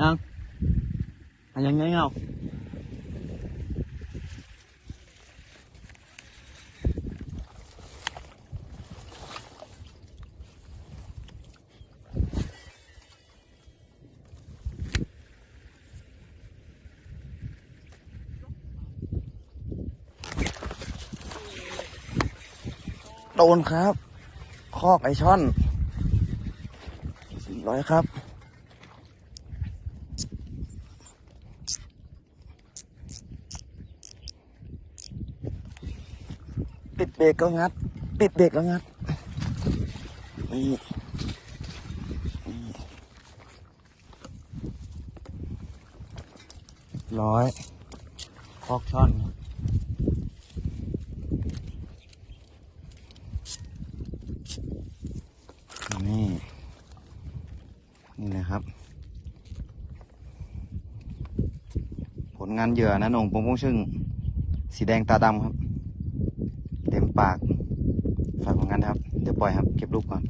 ยังยังไงเงาโดนครับ คอกไอช่อนสี่ร้อยครับ ปิดเบรกก็งัดปิดเบรกก็งัด นี่ ร้อยคอกช่อนนี่ นี่นะครับ ผลงานเหยื่อนะนงปงพงชึ่ง สีแดงตาดำครับ ปากฝากของานนะครับ เดี๋ยวปล่อยครับ เก็บรูปก่อน